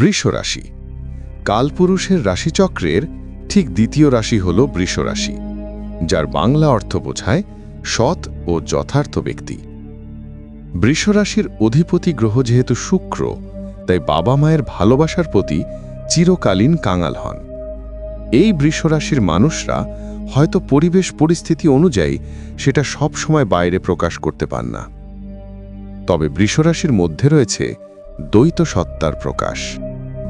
বৃষ রাশি কালপুরুষের রাশিচক্রের ঠিক দ্বিতীয় রাশি হল বৃষ রাশি যার বাংলা অর্থ বোঝায় সৎ ও যথার্থ ব্যক্তি। বৃষ রাশির অধিপতি গ্রহ যেহেতু শুক্র, তাই বাবা মায়ের ভালোবাসার প্রতি চিরকালীন কাঙাল হন। এই বৃষ রাশির মানুষরা হয়তো পরিবেশ পরিস্থিতি অনুযায়ী সেটা সব সময় বাইরে প্রকাশ করতে পান না। তবে বৃষরাশির মধ্যে রয়েছে দ্বৈত সত্তার প্রকাশ।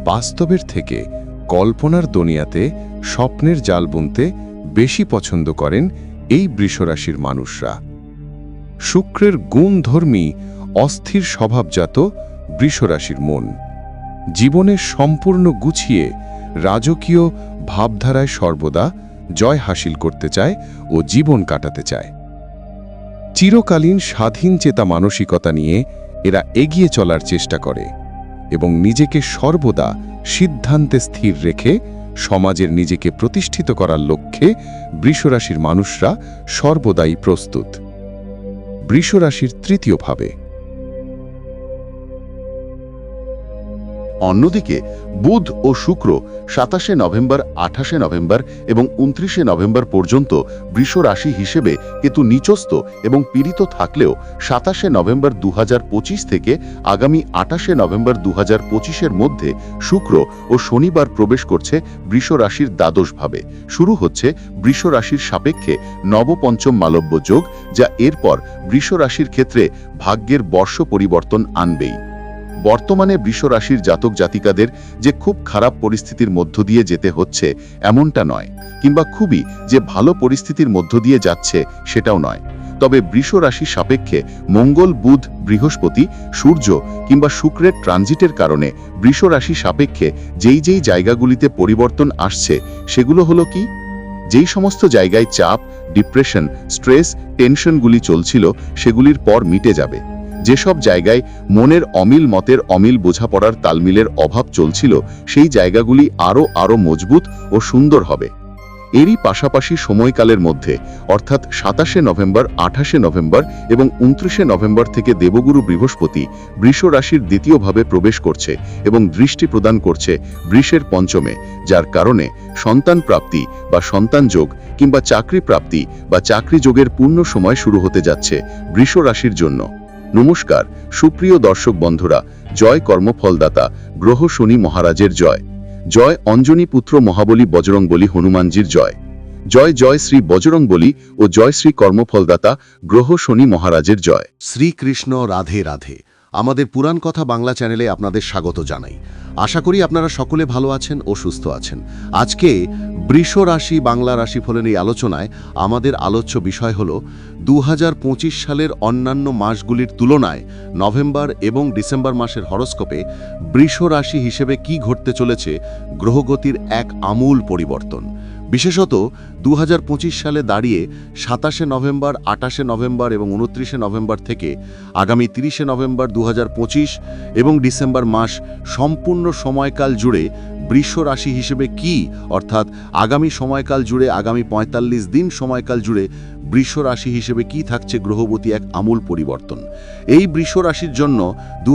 বাস্তবের থেকে কল্পনার দুনিয়াতে স্বপ্নের জাল বুনতে বেশি পছন্দ করেন এই বৃষরাশির মানুষরা। শুক্রের গুণধর্মী, অস্থির স্বভাবজাত বৃষরাশির মন। জীবনে সম্পূর্ণ গুছিয়ে রাজকীয় ভাবধারায় সর্বদা জয় হাসিল করতে চায় ও জীবন কাটাতে চায়। চিরকালীন স্বাধীন চেতা মানসিকতা নিয়ে এরা এগিয়ে চলার চেষ্টা করে। এবং নিজেকে সর্বদা সিদ্ধান্তে স্থির রেখে সমাজের নিজেকে প্রতিষ্ঠিত করার লক্ষ্যে বৃষরাশির মানুষরা সর্বদাই প্রস্তুত। বৃষরাশির তৃতীয় ভাবে অন্যদিকে, বুধ ও শুক্র সাতাশে নভেম্বর, আঠাশে নভেম্বর এবং উনত্রিশে নভেম্বর পর্যন্ত বৃষ রাশি হিসেবে কেতু নিচস্ত এবং পীড়িত থাকলেও সাতাশে নভেম্বর দু হাজার পঁচিশ থেকে আগামী আঠাশে নভেম্বর দু এর মধ্যে শুক্র ও শনিবার প্রবেশ করছে বৃষ রাশির দ্বাদশভাবে। শুরু হচ্ছে বৃষ রাশির সাপেক্ষে নবপঞ্চম মালব্য যোগ, যা এরপর বৃষ রাশির ক্ষেত্রে ভাগ্যের বর্ষ পরিবর্তন আনবেই। বর্তমানে বৃষ রাশির জাতক জাতিকাদের যে খুব খারাপ পরিস্থিতির মধ্য দিয়ে যেতে হচ্ছে এমনটা নয়, কিংবা খুবই যে ভালো পরিস্থিতির মধ্য দিয়ে যাচ্ছে সেটাও নয়। তবে বৃষ রাশি সাপেক্ষে মঙ্গল, বুধ, বৃহস্পতি, সূর্য কিংবা শুক্রের ট্রানজিটের কারণে বৃষ রাশি সাপেক্ষে যেই যেই জায়গাগুলিতে পরিবর্তন আসছে সেগুলো হলো কি? যেই সমস্ত জায়গায় চাপ, ডিপ্রেশন, স্ট্রেস, টেনশনগুলি চলছিল সেগুলির পর মিটে যাবে। যেসব জায়গায় মনের অমিল মতের অমিল বোঝাপড়ার তালমিলের অভাব চলছিল, সেই জায়গাগুলি আরও আরও মজবুত ও সুন্দর হবে। এরই পাশাপাশি সময়কালের মধ্যে, অর্থাৎ সাতাশে নভেম্বর, আঠাশে নভেম্বর এবং উনত্রিশে নভেম্বর থেকে দেবগুরু বৃহস্পতি বৃষ রাশির দ্বিতীয়ভাবে প্রবেশ করছে এবং দৃষ্টি প্রদান করছে বৃষের পঞ্চমে, যার কারণে সন্তান প্রাপ্তি বা সন্তান যোগ কিংবা চাকরি প্রাপ্তি বা চাকরি যোগের পূর্ণ সময় শুরু হতে যাচ্ছে বৃষ রাশির জন্য। নমস্কার, সুপ্রিয় দর্শক বন্ধুরা, জয় কর্মফলদাতা, গ্রহ শনি মহারাজের জয়। জয় অঞ্জনী পুত্র মহাবলী বজরং বজরংবলী হনুমানজির জয়। জয় জয় শ্রী বজরং বজরংবলী ও জয় শ্রী কর্মফলদাতা, গ্রহ শনি মহারাজের জয়। শ্রীকৃষ্ণ রাধে রাধে। আমাদের পুরাণ কথা বাংলা চ্যানেলে আপনাদের স্বাগত জানাই। আশা করি আপনারা সকলে ভালো আছেন ও সুস্থ আছেন। আজকে বৃষ রাশি বাংলা রাশিফলের এই আলোচনায় আমাদের আলোচ্য বিষয় হল দু হাজার পঁচিশ সালের অন্যান্য মাসগুলির তুলনায় নভেম্বর এবং ডিসেম্বর মাসের হরস্কোপে বৃষ রাশি হিসেবে কি ঘটতে চলেছে, গ্রহগতির এক আমূল পরিবর্তন। বিশেষত দু হাজার পঁচিশ সালে দাঁড়িয়ে সাতাশে নভেম্বর আটাশে নভেম্বর এবং উনত্রিশে নভেম্বর থেকে আগামী তিরিশে নভেম্বর দু হাজার পঁচিশ এবং ডিসেম্বর মাস সম্পূর্ণ সময়কাল জুড়ে বৃষ রাশি হিসেবে কি? অর্থাৎ আগামী সময়কাল জুড়ে, আগামী ৪৫ দিন সময়কাল জুড়ে বৃষ রাশি হিসেবে কি থাকছে? গ্রহবতী এক আমূল পরিবর্তন। এই বৃষ রাশির জন্য দু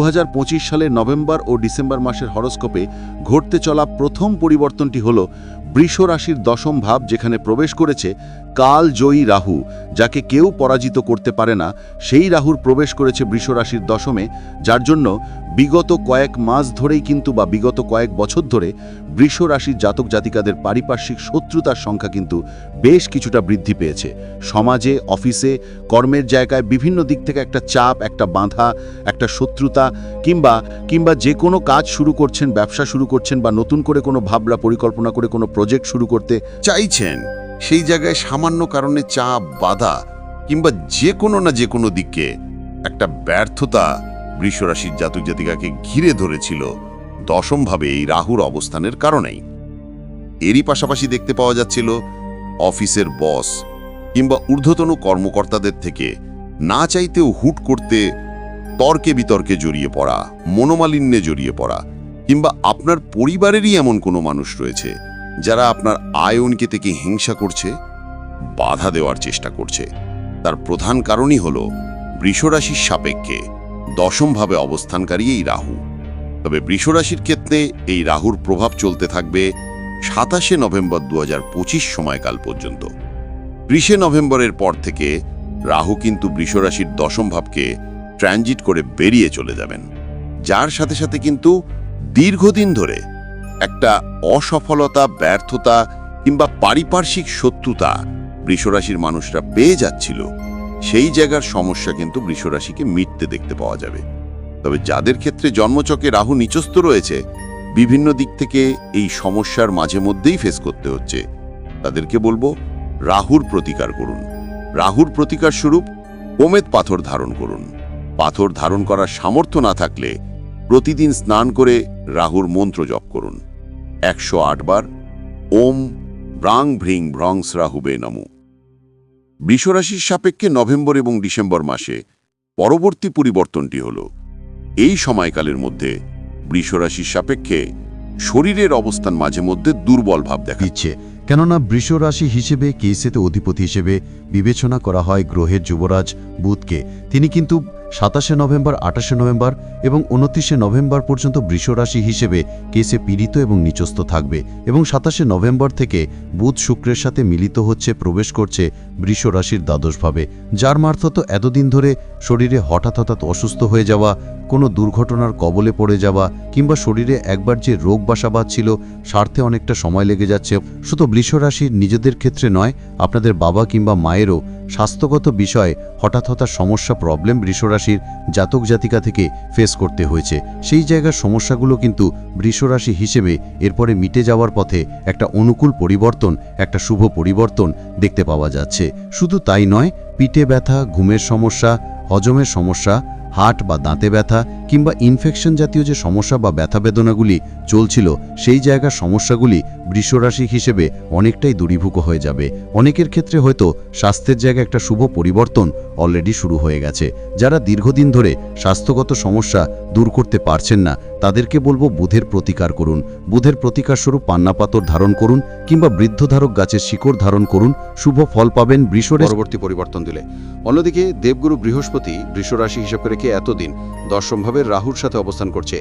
সালের নভেম্বর ও ডিসেম্বর মাসের হরস্কোপে ঘটতে চলা প্রথম পরিবর্তনটি হল বৃষ রাশির দশম ভাব যেখানে প্রবেশ করেছে কাল জয়ী রাহু, যাকে কেউ পরাজিত করতে পারে না, সেই রাহুর প্রবেশ করেছে বৃষ রাশির দশমে, যার জন্য বিগত কয়েক মাস ধরেই কিন্তু বা বিগত কয়েক বছর ধরে বৃষ রাশির জাতক জাতিকাদের পারিপার্শ্বিক শত্রুতার সংখ্যা কিন্তু বেশ কিছুটা বৃদ্ধি পেয়েছে। সমাজে, অফিসে, কর্মের জায়গায় বিভিন্ন দিক থেকে একটা চাপ, একটা বাঁধা, একটা শত্রুতা কিংবা কিংবা যে কোনো কাজ শুরু করছেন, ব্যবসা শুরু করছেন বা নতুন করে কোনো ভাবনা, পরিকল্পনা করে কোনো প্রজেক্ট শুরু করতে চাইছেন। সেই জায়গায় সামান্য কারণে চাপ বাধা কিংবা যে কোনো না যে কোনো দিকে একটা ব্যর্থতা বৃষরাশির জাতক জাতিকাকে ঘিরে ধরেছিল দশমভাবে এই রাহুর অবস্থানের কারণেই। এরই পাশাপাশি দেখতে পাওয়া যাচ্ছিল অফিসের বস কিংবা ঊর্ধ্বতন কর্মকর্তাদের থেকে না চাইতেও হুট করতে তর্কে বিতর্কে জড়িয়ে পড়া, মনোমালিন্যে জড়িয়ে পড়া কিংবা আপনার পরিবারেরই এমন কোনো মানুষ রয়েছে যারা আপনার আয়নকে থেকে হিংসা করছে, বাধা দেওয়ার চেষ্টা করছে। তার প্রধান কারণই হল বৃষরাশির সাপেক্ষে দশমভাবে অবস্থানকারী এই রাহু। তবে বৃষরাশির ক্ষেত্রে এই রাহুর প্রভাব চলতে থাকবে সাতাশে নভেম্বর দু হাজার পঁচিশ সময়কাল পর্যন্ত। ত্রিশে নভেম্বরের পর থেকে রাহু কিন্তু বৃষরাশির দশম ভাবকে ট্রানজিট করে বেরিয়ে চলে যাবেন। যার সাথে সাথে কিন্তু দীর্ঘদিন ধরে একটা অসফলতা, ব্যর্থতা কিংবা পারিপার্শ্বিক শত্রুতা বৃষরাশির মানুষরা পেয়ে যাচ্ছিল, সেই জায়গার সমস্যা কিন্তু বৃষরাশিকে মিটতে দেখতে পাওয়া যাবে। তবে যাদের ক্ষেত্রে জন্মচকে রাহু নিচস্থ রয়েছে, বিভিন্ন দিক থেকে এই সমস্যার মাঝে মধ্যেই ফেস করতে হচ্ছে। তাদেরকে বলব, রাহুর প্রতিকার করুন। রাহুর প্রতিকার স্বরূপ, কোমেদ পাথর ধারণ করুন। পাথর ধারণ করার সামর্থ্য না থাকলে প্রতিদিন স্নান করে রাহুর মন্ত্র জপ করুন। একশো আট বার, ওম ব্রাং ভ্রিং ভ্রংস রাহুবে নমু। বৃষরাশির সাপেক্ষে নভেম্বর এবং ডিসেম্বর মাসে পরবর্তী পরিবর্তনটি হল, এই সময়কালের মধ্যে বৃষরাশির সাপেক্ষে শরীরের অবস্থান মাঝে মধ্যে দুর্বল ভাব দেখা দিচ্ছে। কেননা বৃষ রাশি হিসেবে, কেসেতে অধিপতি হিসেবে বিবেচনা করা হয় গ্রহের যুবরাজ বুধকে। তিনি কিন্তু সাতাশে নভেম্বর, আঠাশে নভেম্বর এবং উনত্রিশে নভেম্বর পর্যন্ত বৃষ রাশি হিসেবে কেসে পীড়িত এবং নিচস্থ থাকবে এবং সাতাশে নভেম্বর থেকে বুধ শুক্রের সাথে মিলিত হচ্ছে, প্রবেশ করছে বৃষ রাশির দ্বাদশভাবে যার মারফত এতদিন ধরে শরীরে হঠাৎ হঠাৎ অসুস্থ হয়ে যাওয়া, কোনো দুর্ঘটনার কবলে পড়ে যাওয়া, কিংবা শরীরে একবার যে রোগ বাসা বাঁধছিল স্বার্থে অনেকটা সময় লেগে যাচ্ছে। শুধু বৃষ রাশির নিজেদের ক্ষেত্রে নয়, আপনাদের বাবা কিংবা মায়েরও স্বাস্থ্যগত বিষয়ে হঠাৎ হঠাৎ সমস্যা প্রবলেম বৃষরাশির জাতক জাতিকা থেকে ফেস করতে হয়েছে। সেই জায়গার সমস্যাগুলো কিন্তু বৃষরাশি হিসেবে এরপরে মিটে যাওয়ার পথে একটা অনুকূল পরিবর্তন, একটা শুভ পরিবর্তন দেখতে পাওয়া যাচ্ছে। শুধু তাই নয় পিঠে ব্যথা ঘুমের সমস্যা হজমের সমস্যা হাট বা দাঁতে ব্যথা কিংবা ইনফেকশন জাতীয় যে সমস্যা বা ব্যথা বেদনাগুলি চলছিল, সেই জায়গার সমস্যাগুলি বৃষরাশি হিসেবে অনেকটাই দূরীভূত হয়ে যাবে। অনেকের ক্ষেত্রে হয়তো স্বাস্থ্যের জায়গায় একটা শুভ পরিবর্তন অলরেডি শুরু হয়ে গেছে। যারা দীর্ঘদিন ধরে স্বাস্থ্যগত সমস্যা দূর করতে পারছেন না, তাদেরকে বলব বুধের প্রতিকার করুন। বুধের প্রতিকার স্বরূপ পান্নাপাতর ধারণ করুন কিংবা বৃদ্ধধারক গাছের শিকড় ধারণ করুন। শুভ ফল পাবেন বৃষরে পরবর্তী পরিবর্তন দিলে। অন্যদিকে দেবগুরু বৃহস্পতি বৃষরাশি হিসাব রেখে এতদিন? দশমভাবে রাহুর সাথে অবস্থান করছে,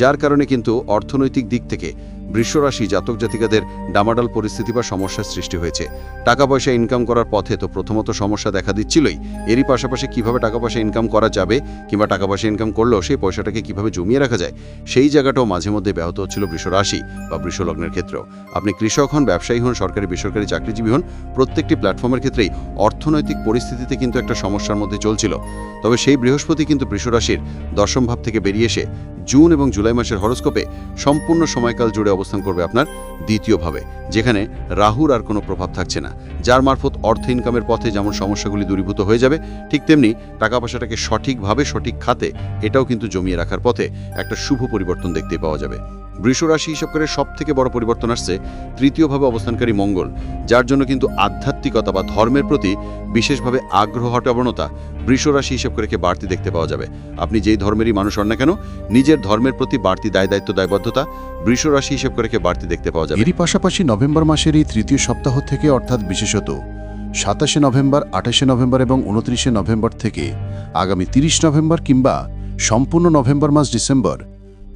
যার কারণে কিন্তু অর্থনৈতিক দিক থেকে বৃষরাশি জাতক জাতিকাদের ডামাডাল পরিস্থিতি বা সমস্যার সৃষ্টি হয়েছে। টাকা পয়সা ইনকাম করার পথে তো প্রথমত সমস্যা দেখা দিচ্ছিলই। এরই পাশাপাশি কীভাবে টাকা পয়সা ইনকাম করা যাবে কিংবা টাকা পয়সা ইনকাম করলেও সেই পয়সাটাকে কীভাবে জমিয়ে রাখা যায়, সেই জায়গাটাও মাঝে মধ্যে ব্যাহত হচ্ছিল বৃষরাশি বা বৃষলগ্নের ক্ষেত্রেও। আপনি কৃষক হন, ব্যবসায়ী হন, সরকারি, বেসরকারি চাকরিজীবী হন, প্রত্যেকটি প্ল্যাটফর্মের ক্ষেত্রেই অর্থনৈতিক পরিস্থিতিতে কিন্তু একটা সমস্যার মধ্যে চলছিল। তবে সেই বৃহস্পতি কিন্তু বৃষরাশির দশম ভাব থেকে বেরিয়ে এসে জুন এবং জুলাই মাসের হরস্কোপে সম্পূর্ণ সময়কাল জুড়ে অবস্থান করবে আপনার দ্বিতীয়ভাবে যেখানে রাহুর আর কোনো প্রভাব থাকছে না, যার মারফত অর্থ ইনকামের পথে যেমন সমস্যাগুলি দূরীভূত হয়ে যাবে, ঠিক তেমনি টাকা পয়সাটাকে সঠিকভাবে সঠিক খাতে এটাও কিন্তু জমিয়ে রাখার পথে একটা শুভ পরিবর্তন দেখতে পাওয়া যাবে। বৃষরাশি হিসাব করে সব থেকে বড় পরিবর্তন আসছে তৃতীয়ভাবে অবস্থানকারী মঙ্গল, যার জন্য কিন্তু আধ্যাত্মিকতা বা ধর্মের প্রতি বিশেষভাবে আগ্রহ হটাবনতা বৃষরাশি হিসাব করে বাড়তি দেখতে পাওয়া যাবে। আপনি যেই ধর্মেরই মানুষ হন না কেন, নিজের ধর্মের প্রতি বাড়তি দায়, দায়িত্ব, দায়বদ্ধতা বৃষরাশি হিসাব করে বাড়তি দেখতে পাওয়া যাবে। এরই পাশাপাশি নভেম্বর মাসের এই তৃতীয় সপ্তাহ থেকে অর্থাৎ বিশেষত সাতাশে নভেম্বর, আঠাশে নভেম্বর এবং উনত্রিশে নভেম্বর থেকে আগামী তিরিশ নভেম্বর কিংবা সম্পূর্ণ নভেম্বর মাস ডিসেম্বর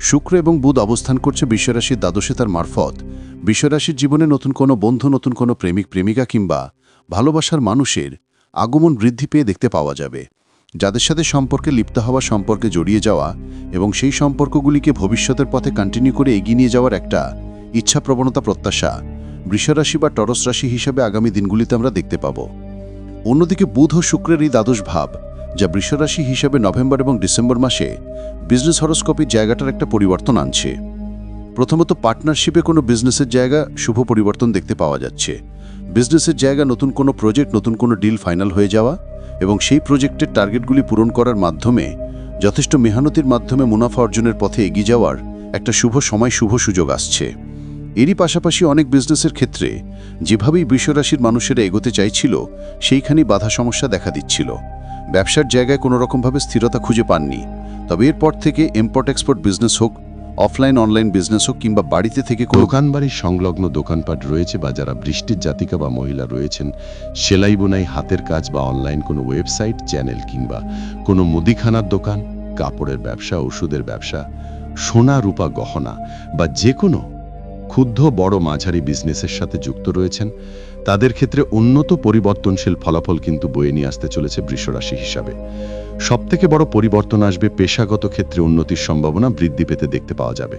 শুক্র এবং বুধ অবস্থান করছে বিশ্বরাশির দ্বাদশে তার মারফত। বিশ্বরাশির জীবনে নতুন কোনো বন্ধু, নতুন কোনো প্রেমিক, প্রেমিকা কিংবা ভালোবাসার মানুষের আগমন বৃদ্ধি পেয়ে দেখতে পাওয়া যাবে। যাদের সাথে সম্পর্কে লিপ্ত হওয়া, সম্পর্কে জড়িয়ে যাওয়া এবং সেই সম্পর্কগুলিকে ভবিষ্যতের পথে কন্টিনিউ করে এগিয়ে নিয়ে যাওয়ার একটা ইচ্ছা প্রবণতা প্রত্যাশা বৃষরাশি বা টরস রাশি হিসেবে আগামী দিনগুলিতে আমরা দেখতে পাব। অন্যদিকে বুধ ও শুক্রের এই দ্বাদশ ভাব যা বৃষরাশি হিসেবে নভেম্বর এবং ডিসেম্বর মাসে বিজনেস হরস্কোপের জায়গাটার একটা পরিবর্তন আনছে। প্রথমত পার্টনারশিপে কোনো বিজনেসের জায়গা শুভ পরিবর্তন দেখতে পাওয়া যাচ্ছে। বিজনেসের জায়গা নতুন কোনো প্রজেক্ট নতুন কোনো ডিল ফাইনাল হয়ে যাওয়া এবং সেই প্রজেক্টের টার্গেটগুলি পূরণ করার মাধ্যমে যথেষ্ট মেহনতির মাধ্যমে মুনাফা অর্জনের পথে এগিয়ে যাওয়ার একটা শুভ সময়, শুভ সুযোগ আসছে। এরই পাশাপাশি অনেক বিজনেসের ক্ষেত্রে যেভাবেই বিশ্বরাশির মানুষেরা এগোতে চাইছিল, সেইখানেই বাধা সমস্যা দেখা দিচ্ছিল। ব্যবসার জায়গায় কোনো রকমভাবে স্থিরতা খুঁজে পাননি। তবে এরপর থেকে ইম্পোর্ট এক্সপোর্ট বিজনেস হোক অফলাইন অনলাইন বিজনেস হোক কিংবা বাড়িতে থেকে কোনো দোকানবাড়ির সংলগ্ন দোকানপাট রয়েছে বা যারা বৃষ্টির জাতিকা বা মহিলা রয়েছেন, সেলাই বোনাই হাতের কাজ বা অনলাইন কোনো ওয়েবসাইট চ্যানেল কিংবা কোনো মুদিখানার দোকান, কাপড়ের ব্যবসা, ওষুধের ব্যবসা, সোনা, রূপা, গহনা বা যে কোনো ক্ষুদ্ধ বড়, মাঝারি বিজনেসের সাথে যুক্ত রয়েছেন। তাদের ক্ষেত্রে উন্নত পরিবর্তনশীল ফলাফল কিন্তু বয়ে নিয়ে আসতে চলেছে বৃষরাশি হিসাবে। সবথেকে বড় পরিবর্তন আসবে পেশাগত ক্ষেত্রে উন্নতির সম্ভাবনা বৃদ্ধি পেতে দেখতে পাওয়া যাবে।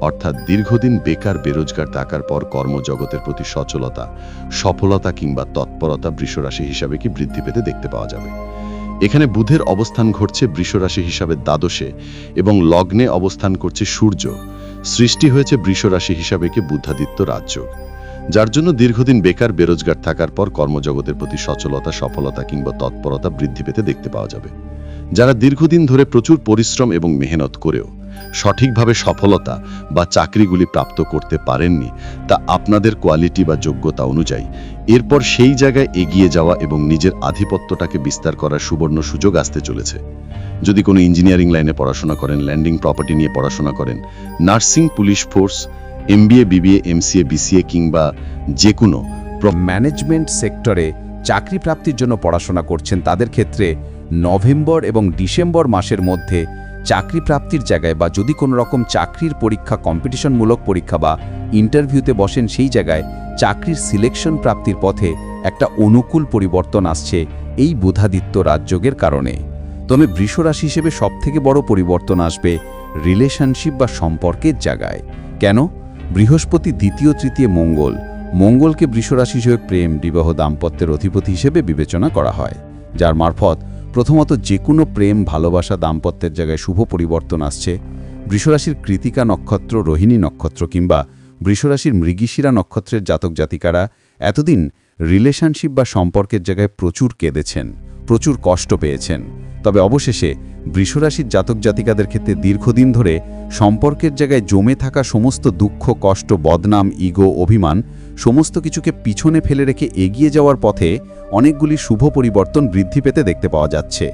অর্থাৎ দীর্ঘদিন বেকার বেরোজগার থাকার পর কর্মজগতের প্রতি সচলতা, সফলতা কিংবা তৎপরতা বৃষরাশি হিসাবে কি বৃদ্ধি পেতে দেখতে পাওয়া যাবে। এখানে বুধের অবস্থান ঘটছে বৃষরাশি হিসাবে দ্বাদশে এবং লগ্নে অবস্থান করছে সূর্য। সৃষ্টি হয়েছে বৃষরাশি হিসাবে কি বুদ্ধাদিত্য রাজযোগ। যার জন্য দীর্ঘদিন বেকার, বেরোজগার থাকার পর কর্মজগতের প্রতি সচলতা, সফলতা কিংবা তৎপরতা বৃদ্ধি পেতে দেখতে পাওয়া যাবে। যারা দীর্ঘদিন ধরে প্রচুর পরিশ্রম এবং মেহনত করেও সঠিকভাবে সফলতা বা চাকরিগুলি প্রাপ্ত করতে পারেননি, তা আপনাদের কোয়ালিটি বা যোগ্যতা অনুযায়ী এরপর সেই জায়গায় এগিয়ে যাওয়া এবং নিজের আধিপত্যটাকে বিস্তার করার সুবর্ণ সুযোগ আসতে চলেছে। যদি কোনো ইঞ্জিনিয়ারিং লাইনে পড়াশোনা করেন, ল্যান্ডিং প্রপার্টি নিয়ে পড়াশোনা করেন, nursing police force MBA BBA MCA BCA কিংবা যে কোনো ম্যানেজমেন্ট সেক্টরে চাকরি প্রাপ্তির জন্য পড়াশোনা করছেন তাদের ক্ষেত্রে নভেম্বর এবং ডিসেম্বর মাসের মধ্যে চাকরি প্রাপ্তির জায়গায় বা যদি কোনো রকম চাকরির পরীক্ষা কম্পিটিশনমূলক পরীক্ষা বা ইন্টারভিউতে বসেন সেই জায়গায় চাকরির সিলেকশন প্রাপ্তির পথে একটা অনুকূল পরিবর্তন আসছে এই বুধাদিত্য রাজযোগের কারণে। তবে বৃষরাশি হিসেবে সবথেকে বড় পরিবর্তন আসবে রিলেশনশিপ বা সম্পর্কের জায়গায়। কেন? বৃহস্পতি দ্বিতীয় তৃতীয় মঙ্গল। মঙ্গলকে বৃষরাশি হিসেবে প্রেম, বিবাহ, দাম্পত্যের অধিপতি হিসেবে বিবেচনা করা হয়, যার মারফত প্রথমত যে কোনো প্রেম, ভালোবাসা, দাম্পত্যের জায়গায় শুভ পরিবর্তন আসছে। বৃষরাশির কৃতিকা নক্ষত্র, রোহিণী নক্ষত্র কিংবা বৃষরাশির মৃগীশিরা নক্ষত্রের জাতক জাতিকারা এতদিন রিলেশনশিপ বা সম্পর্কের জায়গায় প্রচুর কেঁদেছেন, প্রচুর কষ্ট পেয়েছেন। তবে অবশেষে বৃষরাশির জাতক জাতিকাদের ক্ষেত্রে দীর্ঘদিন ধরে সম্পর্কের জায়গায় জমে থাকা সমস্ত দুঃখ, কষ্ট, বদনাম, ইগো, অভিমান সমস্ত কিছুকে পিছনে ফেলে রেখে এগিয়ে যাওয়ার পথে অনেকগুলি শুভ পরিবর্তন বৃদ্ধি পেতে দেখতে পাওয়া যাচ্ছে।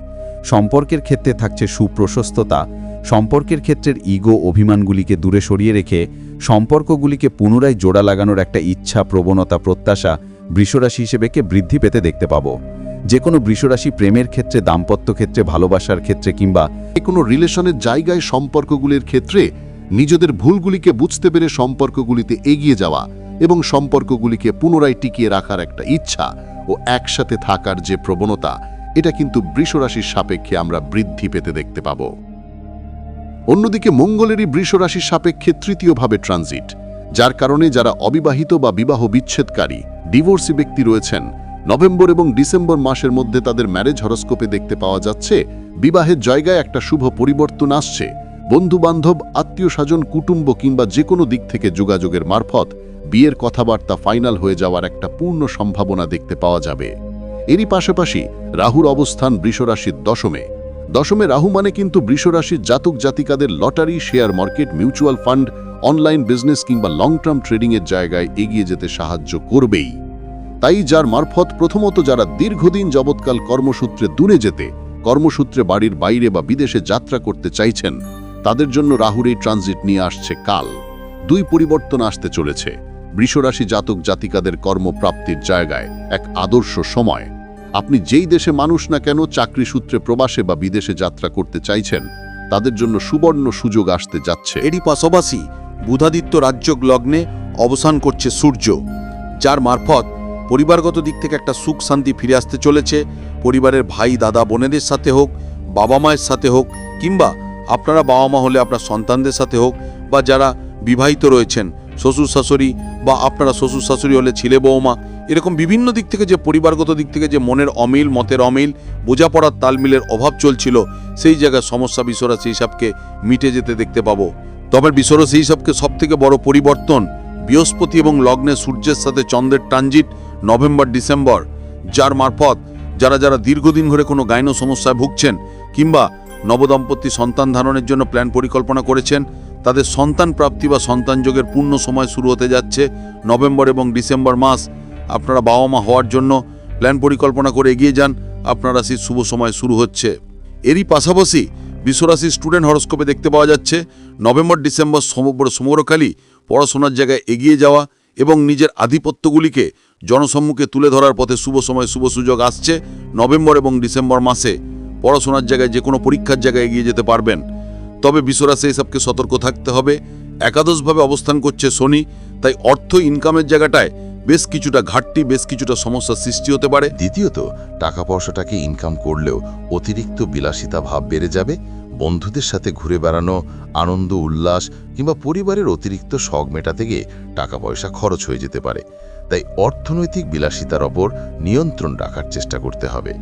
সম্পর্কের ক্ষেত্রে থাকছে সুপ্রশস্ততা। সম্পর্কের ক্ষেত্রের ইগো, অভিমানগুলিকে দূরে সরিয়ে রেখে সম্পর্কগুলিকে পুনরায় জোড়া লাগানোর একটা ইচ্ছা, প্রবণতা, প্রত্যাশা বৃষরাশি হিসেবেকে বৃদ্ধি পেতে দেখতে পাবো। যে কোনো বৃষরাশি প্রেমের ক্ষেত্রে, দাম্পত্য ক্ষেত্রে, ভালোবাসার ক্ষেত্রে কিংবা কোনো রিলেশনের জায়গায় সম্পর্কগুলির ক্ষেত্রে নিজেদের ভুলগুলিকে বুঝতে পেরে সম্পর্কগুলিতে এগিয়ে যাওয়া এবং সম্পর্কগুলিকে পুনরায় টিকিয়ে রাখার একটা ইচ্ছা ও একসাথে থাকার যে প্রবণতা, এটা কিন্তু বৃষরাশির সাপেক্ষে আমরা বৃদ্ধি পেতে দেখতে পাব। অন্যদিকে মঙ্গলেরই বৃষরাশির সাপেক্ষে তৃতীয়ভাবে ট্রানজিট, যার কারণে যারা অবিবাহিত বা বিবাহ বিচ্ছেদকারী, ডিভোর্সি ব্যক্তি রয়েছেন নভেম্বর এবং ডিসেম্বর মাসের মধ্যে তাদের ম্যারেজ হরস্কোপে দেখতে পাওয়া যাচ্ছে, বিবাহের জায়গায় একটা শুভ পরিবর্তন আসছে। বন্ধু বান্ধব আত্মীয় স্বজন, কুটুম্ব কিংবা যে কোনো দিক থেকে যোগাযোগের মারফত বিয়ের কথাবার্তা ফাইনাল হয়ে যাওয়ার একটা পূর্ণ সম্ভাবনা দেখতে পাওয়া যাবে। এরই পাশাপাশি রাহুর অবস্থান বৃষরাশির দশমে। দশমে রাহু মানে কিন্তু বৃষরাশির জাতক জাতিকাদের lottery, share market, mutual fund, online business কিংবা লং টার্ম ট্রেডিংয়ের জায়গায় এগিয়ে যেতে সাহায্য করবেই। তাই যার মারফত প্রথমত যারা দীর্ঘদিন যাবৎকাল কর্মসূত্রে দূরে যেতে, কর্মসূত্রে বাড়ির বাইরে বা বিদেশে যাত্রা করতে চাইছেন, তাদের জন্য রাহুর এই ট্রানজিট নিয়ে আসছে কাল। দুই পরিবর্তন আসতে চলেছে। বৃষরাশি জাতক জাতিকাদের কর্মপ্রাপ্তির জায়গায় এক আদর্শ সময়। আপনি যেই দেশে মানুষ না কেন চাকরি সূত্রে প্রবাসে বা বিদেশে যাত্রা করতে চাইছেন, তাদের জন্য সুবর্ণ সুযোগ আসতে যাচ্ছে। এরই পাশাপাশি বুধাদিত্য রাজ্যক লগ্নে অবসান করছে সূর্য, যার মারফত পরিবারগত দিক থেকে একটা সুখ শান্তি ফিরে আসতে চলেছে। পরিবারের ভাই, দাদা, বোনেদের সাথে হোক, বাবা মায়ের সাথে হোক, কিংবা আপনারা বাবা মা হলে আপনার সন্তানদের সাথে হোক, বা যারা বিবাহিত রয়েছেন, শ্বশুর শাশুড়ি বা আপনারা শ্বশুর শাশুড়ি হলে ছেলে বৌমা এরকম বিভিন্ন দিক থেকে যে পরিবারগত দিক থেকে যে মনের অমিল, মতের অমিল, বোঝাপড়ার তালমিলের অভাব চলছিল, সেই জায়গায় সমস্যা বিশ্বরা সেই হিসাবকে মিটে যেতে দেখতে পাবো। তবে বিশ্বরা সেই হিসাবকে সবথেকে বড় পরিবর্তন বৃহস্পতি এবং লগ্নে সূর্যের সাথে চন্দ্রের ট্রানজিট নভেম্বর, ডিসেম্বর, যার মারফত যারা যারা দীর্ঘদিন ধরে কোনো গাইনো সমস্যায় ভুগছেন কিংবা নবদম্পতি সন্তান ধারণের জন্য প্ল্যান পরিকল্পনা করেছেন, তাদের সন্তান প্রাপ্তি বা সন্তান যোগের পূর্ণ সময় শুরু হতে যাচ্ছে নভেম্বর এবং ডিসেম্বর মাস। আপনারা বাবা মা হওয়ার জন্য প্ল্যান পরিকল্পনা করে এগিয়ে যান। আপনার রাশির শুভ সময় শুরু হচ্ছে। এরই পাশাপাশি বিশ্বরাশির স্টুডেন্ট হরস্কোপে দেখতে পাওয়া যাচ্ছে, নভেম্বর, ডিসেম্বর সমগ্র সমরকালী পড়াশোনার জায়গায় এগিয়ে যাওয়া এবং নিজের আধিপত্যগুলিকে জনসম্মুখে তুলে ধরার পথে শুভ সময়, শুভ সুযোগ আসছে। নভেম্বর এবং ডিসেম্বর মাসে পড়াশোনার জায়গায় যে কোনো পরীক্ষার জায়গায় এগিয়ে যেতে পারবেন। তবে বিশ্বরাশি এসবকে সতর্ক থাকতে হবে। একাদশভাবে অবস্থান করছে শনি, তাই অর্থ ইনকামের জায়গাটায় বেশ কিছুটা ঘাটতি, বেশ কিছুটা সমস্যার সৃষ্টি হতে পারে। দ্বিতীয়ত, টাকা পয়সাটাকে ইনকাম করলেও অতিরিক্ত বিলাসিতা ভাব বেড়ে যাবে। বন্ধুদের সাথে ঘুরে বেড়ানো, আনন্দ, উল্লাস কিংবা পরিবারের অতিরিক্ত শখ মেটাতে গিয়ে টাকা পয়সা খরচ হয়ে যেতে পারে। তাই অর্থনৈতিক বিলাসিতার ওপর নিয়ন্ত্রণ রাখার চেষ্টা করতে হবে।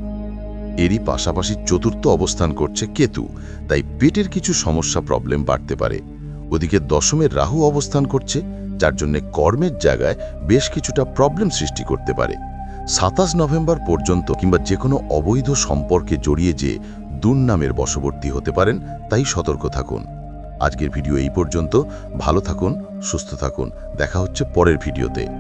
এরই পাশাপাশি চতুর্থ অবস্থান করছে কেতু, তাই পেটের কিছু সমস্যা প্রবলেম বাড়তে পারে। ওদিকে দশমের রাহু অবস্থান করছে, যার জন্য কর্মের জায়গায় বেশ কিছুটা প্রবলেম সৃষ্টি করতে পারে। সাতাশ নভেম্বর পর্যন্ত কিংবা যে কোনো অবৈধ সম্পর্কে জড়িয়ে যে দুর্নামের বশবর্তী হতে পারেন, তাই সতর্ক থাকুন। আজকের ভিডিও এই পর্যন্ত। ভালো থাকুন, সুস্থ থাকুন। দেখা হচ্ছে পরের ভিডিওতে।